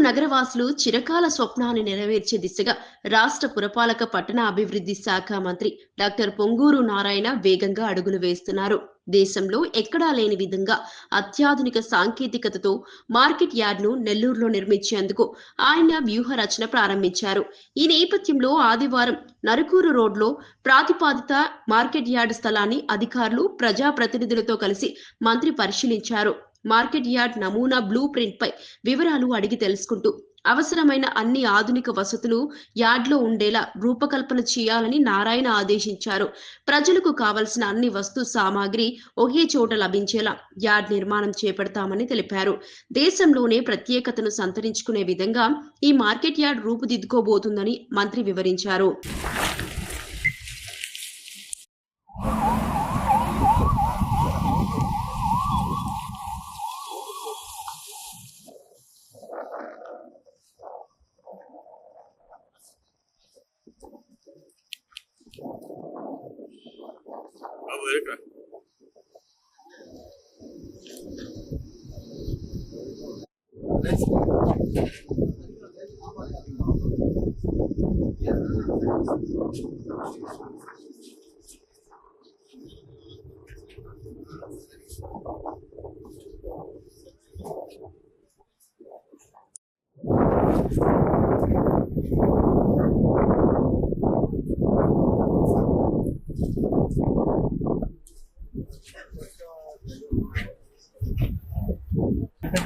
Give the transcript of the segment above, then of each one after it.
నగరవాసులు చిరకాల స్వప్నాన్ని నెరవేర్చే దిశగా రాష్ట్ర పురపాలక పట్టణ అభివృద్ధి శాఖ మంత్రి డాక్టర్ పొంగూరు నారాయణ వేగంగా అడుగులు వేస్తున్నారు. దేశంలో ఎక్కడా లేని విధంగా అత్యాధునిక సాంకేతికతతో మార్కెట్ యార్డ్ను నెల్లూరులో నిర్మించేందుకు ఆయన వ్యూహ రచన ప్రారంభించారు. ఈ నేపథ్యంలో ఆదివారం నరుకూరు రోడ్లో ప్రాతిపాదిత మార్కెట్ యార్డ్ స్థలాన్ని అధికారులు ప్రజాప్రతినిధులతో కలిసి మంత్రి పరిశీలించారు. మార్కెట్ యార్డ్ నమూనా బ్లూ ప్రింట్ పై వివరాలు అడిగి తెలుసుకుంటూ అవసరమైన అన్ని ఆధునిక వసతులు యార్డ్లో ఉండేలా రూపకల్పన చేయాలని నారాయణ ఆదేశించారు. ప్రజలకు కావలసిన అన్ని వస్తు సామాగ్రి ఒకే చోట లభించేలా యార్డ్ నిర్మాణం చేపడతామని తెలిపారు. దేశంలోనే ప్రత్యేకతను సంతరించుకునే విధంగా ఈ మార్కెట్ యార్డ్ రూపుదిద్దుకోబోతుందని మంత్రి వివరించారు. 出るから。Thank you.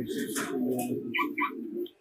你是什么样的